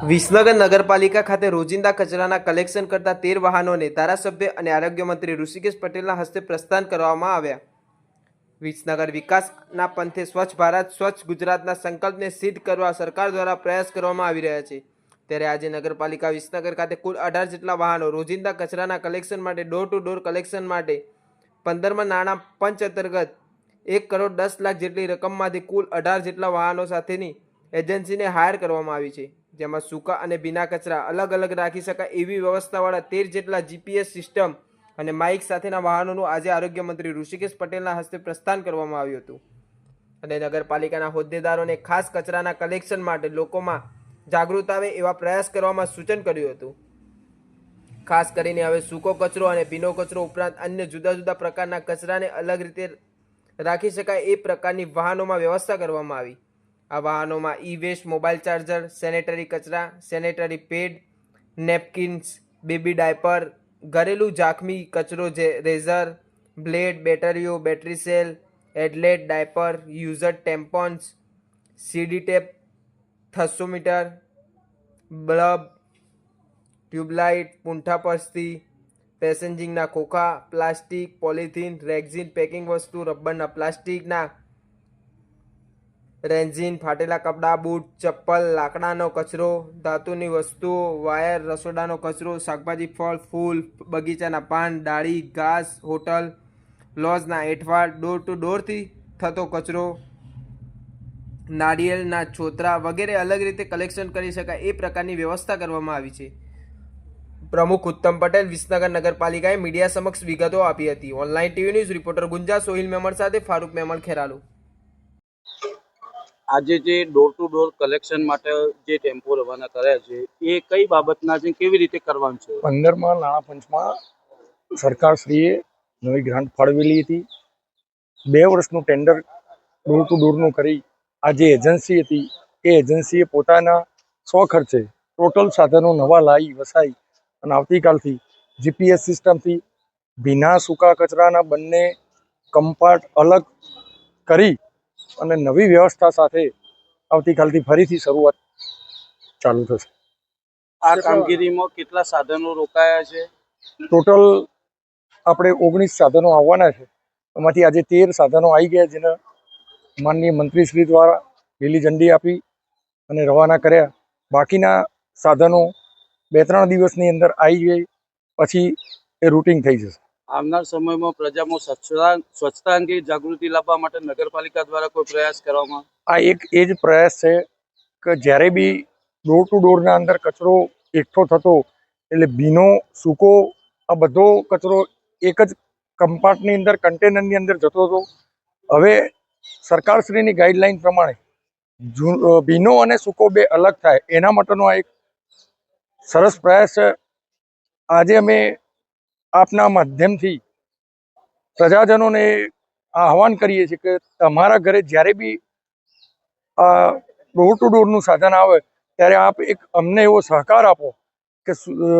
વિસનગર નગરપાલિકા ખાતે રોજિંદા કચરાના કલેક્શન કરતા તેર વાહનોને ધારાસભ્ય અને આરોગ્ય મંત્રી ઋષિકેશ પટેલના હસ્તે પ્રસ્થાન કરવામાં આવ્યા. વિસનગર વિકાસના પંથે સ્વચ્છ ભારત, સ્વચ્છ ગુજરાતના સંકલ્પને સિદ્ધ કરવા સરકાર દ્વારા પ્રયાસ કરવામાં આવી રહ્યા છે. ત્યારે આજે નગરપાલિકા વિસનગર ખાતે કુલ અઢાર જેટલા વાહનો રોજિંદા કચરાના કલેક્શન માટે ડોર ટુ ડોર કલેક્શન માટે પંદરમાં નાણાં પંચ અંતર્ગત એક કરોડ દસ લાખ જેટલી રકમમાંથી કુલ અઢાર જેટલા વાહનો સાથેની એજન્સીને હાયર કરવામાં આવી છે. જેમાં સૂકા અને ભીના કચરા અલગ અલગ રાખી શકાય એવી વ્યવસ્થાવાળા તેર જેટલા જીપીએસ સિસ્ટમ અને માઇક સાથેના વાહનોનું આજે આરોગ્ય મંત્રી ઋષિકેશ પટેલના હસ્તે પ્રસ્થાન કરવામાં આવ્યું હતું. અને નગરપાલિકાના હોદ્દેદારોને ખાસ કચરાના કલેક્શન માટે લોકોમાં જાગૃત આવે એવા પ્રયાસ કરવામાં સૂચન કર્યું હતું. ખાસ કરીને હવે સૂકો કચરો અને ભીનો કચરો ઉપરાંત અન્ય જુદા જુદા પ્રકારના કચરાને અલગ રીતે રાખી શકાય એ પ્રકારની વાહનોમાં વ્યવસ્થા કરવામાં આવી. આ વાહનોમાં e waste mobile charger, sanitary કચરા, sanitary pad, napkins, baby diaper, ઘરેલું જાખમી કચરો જે રેઝર, બ્લેડ, બેટરીઓ, battery cell adult diaper, used tampons, CD tape thermometer bulb, tubelight, પૂંઠા પસ્તી પેસેન્જિંગના ખોખા, પ્લાસ્ટિક, પોલિથીન, રેક્ઝિન, પેકિંગ વસ્તુ, રબરના પ્લાસ્ટિકના રેન્ઝિન ફાટેલા કપડાં, બૂટ, ચપ્પલ, લાકડાનો કચરો, ધાતુની વસ્તુઓ, વાયર, રસોડાનો કચરો, શાકભાજી, ફળ, ફૂલ, બગીચાના પાન, ડાળી, ઘાસ, હોટલ, લોજના એઠવાડ, ડોર ટુ ડોરથી થતો કચરો નાળિયેરના છોતરા વગેરે અલગ રીતે કલેક્શન કરી શકાય એ પ્રકારની વ્યવસ્થા કરવામાં આવી છે. પ્રમુખ ઉત્તમ પટેલ વિસનગર નગરપાલિકાએ મીડિયા સમક્ષ વિગતો આપી હતી. Online TV news reporter Gunja Sohil Memon સાથે ફારૂક મેમણ ખેરાલુ. આજે જે ડોર ટુ ડોર કલેક્શન માટે જે ટેમ્પો રવાના કર્યા છે, એ કઈ બાબતના છે, કેવી રીતે કરવાનું છે? પંદરમાં નાણાં પંચમાં સરકારશ્રીએ નવી ગ્રાન્ટ ફાળવેલી હતી. બે વર્ષનું ટેન્ડર ડોર ટુ ડોરનું કરી. આ જે એજન્સી હતી, એ એજન્સીએ પોતાના સો ખર્ચે ટોટલ સાધનો નવા લાવી વસાઈ અને આવતીકાલથી જીપીએસ સિસ્ટમથી ભીના સૂકા કચરાના બંને કંપાર્ટ અલગ કરી અને નવી વ્યવસ્થા સાથે આવતીકાલથી ફરીથી શરૂઆત ચાલુ થશે. આ કામગીરીમાં કેટલા સાધનો રોકાયા છે? ટોટલ આપણે ઓગણીસ સાધનો આવવાના છે. એમાંથી આજે તેર સાધનો આવી ગયા જેને માનનીય મંત્રીશ્રી દ્વારા લીલી ઝંડી આપી અને રવાના કર્યા. બાકીના સાધનો બે ત્રણ દિવસની અંદર આવી ગઈ પછી એ રૂટિંગ થઈ જશે. આવનાર સમયમાં પ્રજામાં સ્વચ્છતા સ્વચ્છતા અંગે જાગૃતિ લાવવા માટે નગરપાલિકા દ્વારા કોઈ પ્રયાસ કરવામાં? આ એક એ જ પ્રયાસ છે કે જ્યારે બી ડોર ટુ ડોરના અંદર કચરો એકઠો થતો, એટલે ભીનો, સૂકો, આ બધો કચરો એક જ કમ્પાર્ટની અંદર કન્ટેનરની અંદર જતો હતો. હવે સરકારશ્રીની ગાઈડલાઈન પ્રમાણે ભીનો અને સૂકો બે અલગ થાય. એના માટેનો આ એક સરસ પ્રયાસ છે. આજે અમે આપના માધ્યમથી પ્રજાજનોને આહવાન કરીએ છીએ કે તમારા ઘરે જ્યારે બી આ ડોર ટુ ડોરનું સાધન આવે, ત્યારે આપ એક અમને એવો સહકાર આપો કે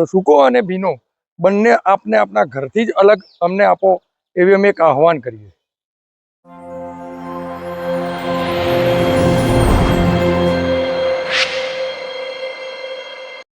સૂકો અને ભીનો બંને આપને આપના ઘરથી જ અલગ અમને આપો, એવી અમે એક આહવાન કરીએ